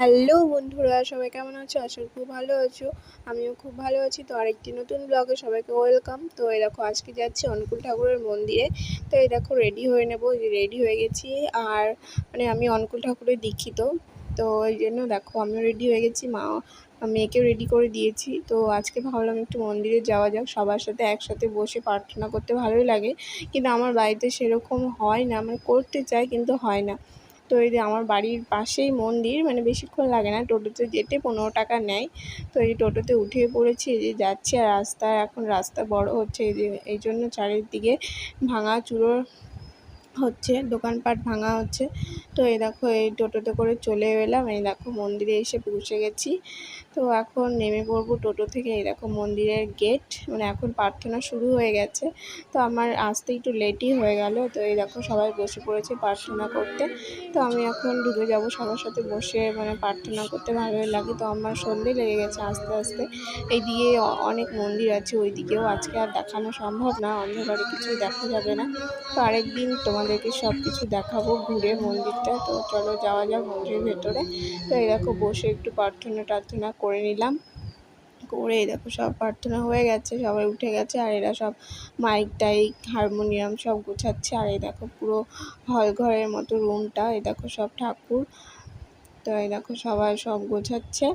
Hello বন্ধুরা, সবাই কেমন আছো? আশা খুব ভালো আছো। আমিও খুব ভালো আছি। তো আরেকটি নতুন ব্লগে সবাইকে ওয়েলকাম তো এই দেখো, আজকে যাচ্ছি অনুকূল ঠাকুরের মন্দিরে। তো এই দেখো রেডি হয়ে নেব। রেডি হয়ে গেছি। আর মানে আমি অনুকূল ঠাকুরের দীক্ষিত। তো এই জন্য দেখো, আমিও রেডি হয়ে গেছি। মা, মেয়েকেও রেডি করে দিয়েছি। তো আজকে ভাবলাম একটু মন্দিরে যাওয়া যাক। সবার সাথে একসাথে বসে প্রার্থনা করতে ভালোই লাগে। কিন্তু আমার বাড়িতে সেরকম হয় না। মানে করতে চাই কিন্তু হয় না। তো এই যে আমার বাড়ির পাশেই মন্দির মানে বেশিক্ষণ লাগে না। টোটোতে যেতে পনেরো টাকা নেয়। তো এই টোটোতে উঠে পড়েছি, এই যে যাচ্ছে আর রাস্তা, এখন রাস্তা বড় হচ্ছে, এই যে, এই জন্য চারিদিকে ভাঙা চুরো হচ্ছে, দোকানপাট ভাঙা হচ্ছে। তো এই দেখো, এই টোটোতে করে চলে এলাম। এই দেখো, মন্দিরে এসে পৌঁছে গেছি। তো এখন নেমে পড়ব টোটো থেকে। এই দেখো, মন্দিরের গেট মানে এখন প্রার্থনা শুরু হয়ে গেছে। তো আমার আসতে একটু লেটই হয়ে গেল। তো এই দেখো, সবাই বসে পড়েছে প্রার্থনা করতে। তো আমি এখন ঢুকে যাব সবার সাথে বসে মানে প্রার্থনা করতে। ভালোই লাগে। তো আমার সন্ধে লেগে গেছে আস্তে আস্তে। এইদিকে অনেক মন্দির আছে ওই দিকেও আজকে আর দেখানো সম্ভব না। অন্ধকারে কিছুই দেখা যাবে না। তো আরেকদিন তোমাদেরকে সব কিছু দেখাবো, ঘুরে মন্দিরটা। তো চলো যাওয়া যাক মন্দিরের ভেতরে। তো দেখো বসে একটু প্রার্থনা টার্থনা করে নিলাম। করে দেখো সব প্রার্থনা হয়ে গেছে, সবাই উঠে গেছে আর এরা সব মাইক টাইক হারমোনিয়াম সব গোছাচ্ছে। আর এই দেখো পুরো হল ঘরের মতো রুমটা এই দেখো সব ঠাকুর। তো এই দেখো সবাই সব গোছাচ্ছে।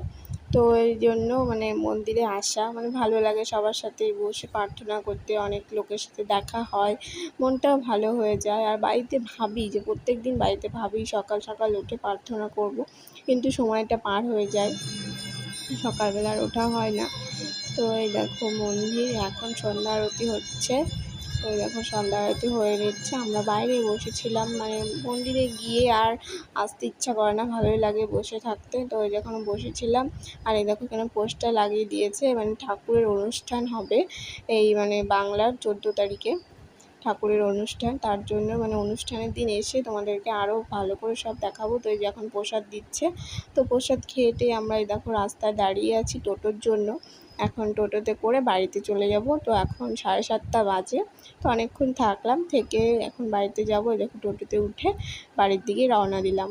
তো এই জন্য মানে মন্দিরে আসা মানে ভালো লাগে সবার সাথে বসে প্রার্থনা করতে, অনেক লোকের সাথে দেখা হয়, মনটাও ভালো হয়ে যায়। আর বাড়িতে ভাবি যে প্রত্যেক দিন বাড়িতে ভাবি সকাল সকাল উঠে প্রার্থনা করব, কিন্তু সময়টা পার হয়ে যায়। সকালবেলা আর ওঠা হয় না। তো এই দেখো মন্দির, এখন সন্ধ্যা আরতি হচ্ছে। ওই দেখো সন্ধ্যা আরতি হয়ে নিচ্ছে, আমরা বাইরে বসেছিলাম মানে মন্দিরে গিয়ে আর আসতে ইচ্ছা করে না, ভালোই লাগে বসে থাকতে, তো ওই যখন বসেছিলাম, আর এই দেখো এখানে পোস্টার লাগিয়ে দিয়েছে মানে ঠাকুরের অনুষ্ঠান হবে এই মানে বাংলার চোদ্দ তারিখে। ঠাকুরের অনুষ্ঠান, তার জন্য মানে অনুষ্ঠানের দিন এসে তোমাদেরকে আরও ভালো করে সব দেখাবো। তো এই যে এখন প্রসাদ দিচ্ছে, তো প্রসাদ খেয়েটে আমরা এই দেখো রাস্তায় দাঁড়িয়ে আছি টোটোর জন্য। এখন টোটোতে করে বাড়িতে চলে যাব। তো এখন সাড়ে সাতটা বাজে। তো অনেকক্ষণ থাকলাম, থেকে এখন বাড়িতে যাব। দেখো টোটোতে উঠে বাড়ির দিকে রওনা দিলাম।